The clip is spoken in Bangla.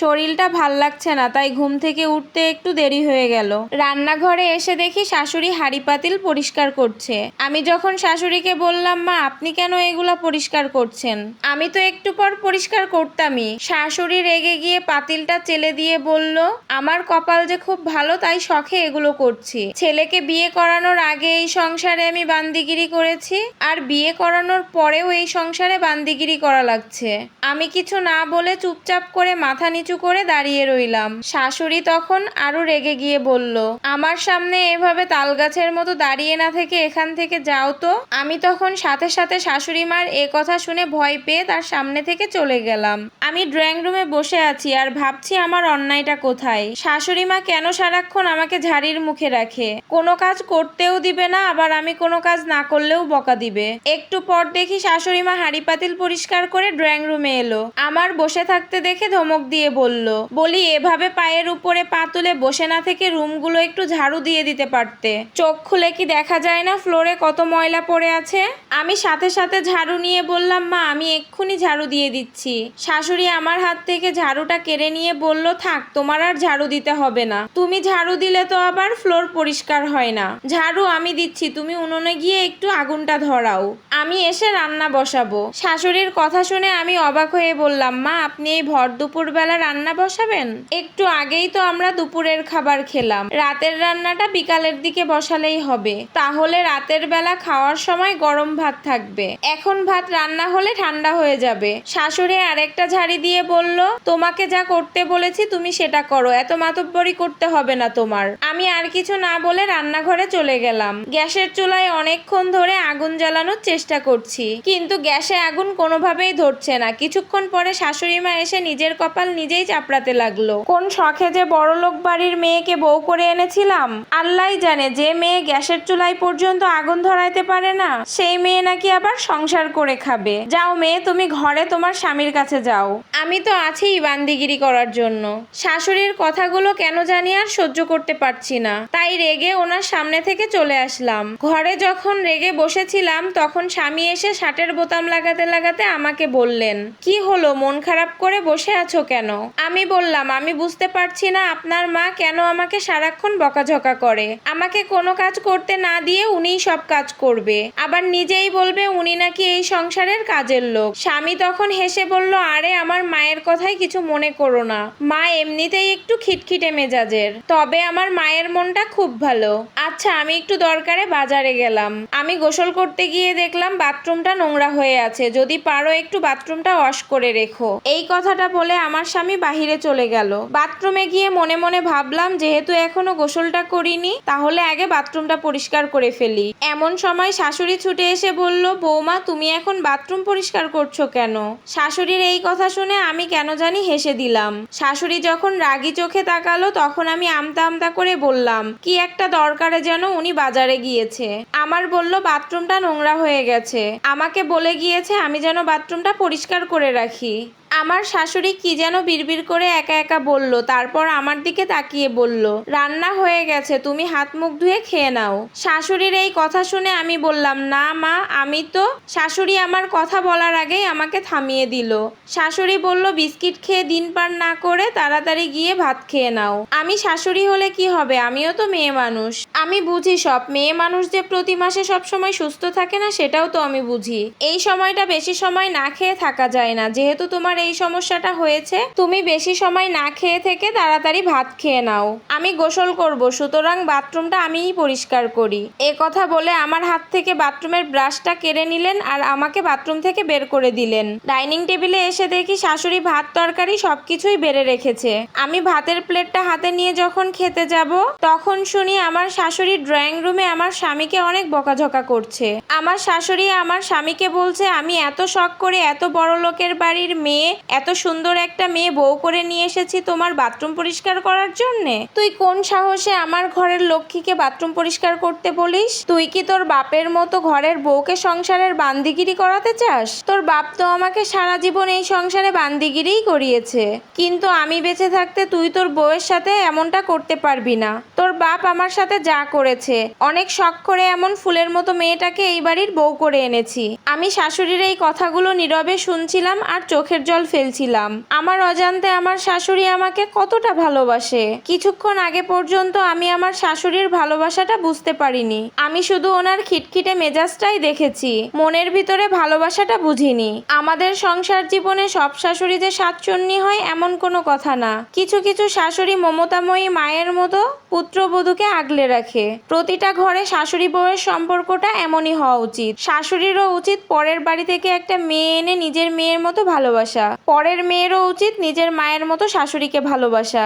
শরীরটা ভালো লাগছে না, তাই ঘুম থেকে উঠতে একটু দেরি হয়ে গেল। রান্নাঘরে এসে দেখি শাশুড়ি হাঁড়ি পাতিল পরিষ্কার করছে। আমি যখন শাশুড়িকে বললাম, মা, আপনি কেন এগুলা পরিষ্কার করছেন? আমি তো একটু পর পরিষ্কার করতামই। শাশুড়ি রেগে গিয়ে পাতিলটা চেলে দিয়ে বলল, আমার কপাল যে খুব ভালো, তাই শখে এগুলো করছি। ছেলেকে বিয়ে করানোর আগে এই সংসারে আমি বান্দিগিরি করেছি, আর বিয়ে করানোর পরেও এই সংসারে বান্দিগিরি করা লাগছে। আমি কিছু না বলে চুপচাপ করে মাথা নিচু করে দাঁড়িয়ে রইলাম। শাশুড়ি তখন আরও রেগে গিয়ে বলল, আমার সামনে এভাবে তালগাছের মতো দাঁড়িয়ে না থেকে এখান থেকে যাও তো। আমি তখন সাথে সাথে শাশুড়ি মার এ কথা শুনে ভয় পেয়ে তার সামনে থেকে চলে গেলাম। আমি ড্রয়িং রুমে বসে আছি আর ভাবছি আমার অন্যায়টা কোথায়। শাশুড়ি মা কেন সারাক্ষণ আমাকে ঝাড়ির মুখে রাখে? কোনো কাজ করতেও দিবে না, আবার আমি কোনো কাজ না করলেও বকা দিবে। একটু পর দেখি শাশুড়ি মা হাঁড়ি পাতিল পরিষ্কার করে ড্রয়িং রুমে এলো। আমার বসে থাকতে দেখে ধমক দিয়ে বলল, বলি, এভাবে পায়ের উপরে পা তুলে বসে না থেকে রুমগুলো একটু ঝাড়ু দিয়ে দিতে পারতে। চোখ খুলে কি দেখা যায় না ফ্লোরে কত ময়লা পড়ে আছে? আমি সাথে সাথে ঝাড়ু নিয়ে বললাম, মা, আমি এক্ষুনি ঝাড়ু দিয়ে দিচ্ছি। শাশুড়ি আমার হাত থেকে ঝাড়ুটা কেড়ে নিয়ে বলল, থাক, তোমার আর ঝাড়ু দিতে হবে না। তুমি ঝাড়ু দিলে তো আবার ফ্লোর পরিষ্কার হয় না। ঝাড়ু আমি দিচ্ছি, তুমি উনুনে গিয়ে একটু আগুনটা ধরাও। আমি এসে রান্না বসাবো। শাশুড়ির কথা শুনে আমি অবাক হয়ে বললাম, মা, আপনি এই ভর দুপুর বেলা রান্না বসাবেন? একটু আগেই তো আমরা দুপুরের খাবার খেলাম। রাতের রান্নাটা বিকালের দিকে বসালেই হবে। তাহলে রাতের বেলা খাওয়ার সময় গরম ভাত থাকবে। এখন ভাত রান্না হলে ঠান্ডা হয়ে যাবে। শাশুড়ি আরেকটা ঝাড়ি দিয়ে বলল, তোমাকে যা করতে বলেছি তুমি সেটা করো। এত মাতব্বরি করতে হবে না তোমার। আমি আর কিছু না বলে রান্নাঘরে চলে গেলাম। গ্যাসের চুলায় অনেকক্ষণ ধরে আগুন জ্বালানোর চেষ্টা করছি। কিন্তু গ্যাসে আগুন কোনোভাবেই ধরছে না। কিছুক্ষণ পরে শাশুড়ি মা এসে নিজের কপাল নিজেই চাপড়াতে লাগল। কোন শখে যে বড়লোক বাড়ির মেয়েকে বউ করে এনেছিলাম? আল্লাহ জানে যে মেয়ে গ্যাসের চুলাই পর্যন্ত আগুন ধরাইতে পারে না, সেই মেয়ে নাকি আবার সংসার করে খাবে। যাও মেয়ে, তুমি ঘরে তোমার স্বামীর কাছে যাও। আমি তো আছিই বান্দিগিরি করার জন্য। শাশুড়ির কথাগুলো কেন জানি আর সহ্য করতে পারছি না। তাই রেগে ওনার সামনে থেকে চলে আসলাম। ঘরে যখন রেগে বসেছিলাম, তখন স্বামী এসে শার্টের বোতাম লাগাতে লাগাতে আমাকে বললেন, কি হলো? মন খারাপ করে বসে আছো কেন? আমি বললাম, আমি বুঝতে পারছি না আপনার মা কেন আমাকে সারাক্ষণ বকাঝকা করে। আমাকে কোনো কাজ করতে না দিয়ে উনিই সব কাজ করবে। আবার নিজেই বলবে উনি নাকি এই সংসারের কাজের লোক। স্বামী তখন হেসে বলল, আরে, আমার মায়ের কথাই কিছু মনে করো না। মা এমনিতেই একটু খিটখিটে মেজাজের। তবে আমার মায়ের মনটা খুব ভালো। আচ্ছা আমি একটু দরকারে বাজারে গেলাম। আমি গোসল করতে গিয়ে দেখলাম বাথরুমটা নোংরা হয়ে আছে, যদি পারো একটু বাথরুমটা ওয়াশ করে রেখো। এই কথাটা বলে আমার স্বামী বাহিরে চলে গেল। বাথরুমে গিয়ে মনে মনে ভাবলাম, যেহেতু এখনও গোসলটা করিনি, তাহলে আগে বাথরুমটা পরিষ্কার করে ফেলি। এমন সময় শাশুড়ি ছুটে এসে বলল, বৌমা, তুমি এখন বাথরুম পরিষ্কার করছ কেন? শাশুড়ির এই কথা শুনে আমি কেন জানি হেসে দিলাম। শাশুড়ি যখন রাগী চোখে তাকালো, তখন আমি আমতা আমতা করে বললাম, কি একটা দরকারে যেন উনি বাজারে গিয়েছে। আমার বলল, বাথরুমটা নোংরা হয়ে গেছে। আমাকে বলে গিয়েছে, আমি যেন বাথরুমটা পরিষ্কার করে রাখি। আমার শাশুড়ি কি যেন বিড়বিড় করে একা একা বলল, তারপর আমার দিকে তাকিয়ে বলল, রান্না হয়ে গেছে, তুমি হাত মুখ ধুয়ে খেয়ে নাও। শাশুড়ির এই কথা শুনে আমি বললাম, না মা, আমি তো শাশুড়ি আমার কথা বলার আগেই আমাকে থামিয়ে দিল। শাশুড়ি বলল, বিস্কিট খেয়ে দিন পার না করে তাড়াতাড়ি গিয়ে ভাত খেয়ে নাও। আমি শাশুড়ি হলে কি হবে? আমিও তো মেয়ে মানুষ। আমি বুঝি সব, মেয়ে মানুষ যে প্রতি মাসে সব সময় সুস্থ থাকে না, সেটাও তো আমি বুঝি। এই সময়টা বেশি সময় না খেয়ে থাকা যায় না, যেহেতু তোমার এই সমস্যাটা হয়েছে, তুমি বেশি সময় না খেয়ে থেকে তাড়াতাড়ি ভাত খেয়ে নাও। আমি গোসল করব, সুতরাং বাথরুমটা আমিই পরিষ্কার করি। এ কথা বলে আমার হাত থেকে বাথরুমের ব্রাশটা কেড়ে নিলেন আর আমাকে বাথরুম থেকে বের করে দিলেন। ডাইনিং টেবিলে এসে দেখি শাশুড়ি ভাত তরকারি সবকিছুই বেড়ে রেখেছে। আমি ভাতের প্লেটটা হাতে নিয়ে যখন খেতে যাব, তখন শুনি আমার শাশুড়ি ড্রয়িং রুমে আমার স্বামীকে অনেক বকাঝকা করছে। আমার শাশুড়ি আমার স্বামীকে বলছে, আমি এত শখ করে এত বড় লোকের বাড়ির মেয়ে এত সুন্দর একটা মেয়ে বউ করে নিয়ে এসেছি তোমার বাথরুম পরিষ্কার করার জন্যে? তুই কোন সাহসে আমার ঘরের লক্ষ্মীকে বাথরুম পরিষ্কার করতে বলিস? তুই কি তোর বাপের মতো ঘরের বউকে সংসারের বান্দিগিরি করাতে চাস? তোর বাপ তো আমাকে সারা জীবন এই সংসারে বান্দিগিরিই করিয়েছে। কিন্তু আমি বেঁচে থাকতে তুই তোর বউয়ের সাথে এমনটা করতে পারবি না। তোর বাপ আমার সাথে যা করেছে, অনেক শখ করে এমন ফুলের মতো মেয়েটাকে এই বাড়ির বউ করে এনেছি। আমি শাশুড়ির এই কথাগুলো নীরবে শুনছিলাম আর চোখের জল ফেলছিলাম। আমার অজান্তে আমার শাশুড়ি আমাকে কতটা ভালোবাসে। কিছুক্ষণ আগে পর্যন্ত আমি আমার শাশুড়ির ভালোবাসাটা বুঝতে পারিনি। আমি শুধু ওনার খিটখিটে মেজাজটাই দেখেছি। মনের ভিতরে ভালোবাসাটা বুঝিনি। আমাদের সংসার জীবনে সব শাশুড়ি যে সাতচন্নি হয় এমন কোনো কথা না। কিছু কিছু শাশুড়ি মমতাময়ী মায়ের মতো পুত্রবধূকে আগলে রাখে। প্রতিটা ঘরে শাশুড়ি বউয়ের সম্পর্কটা এমনই হওয়া উচিত। শাশুড়িরও উচিত পরের বাড়ি থেকে একটা মেয়ে এনে নিজের মেয়ের মতো ভালোবাসা। পরের মেয়েরও উচিত নিজের মায়ের মতো শাশুড়িকে ভালোবাসা।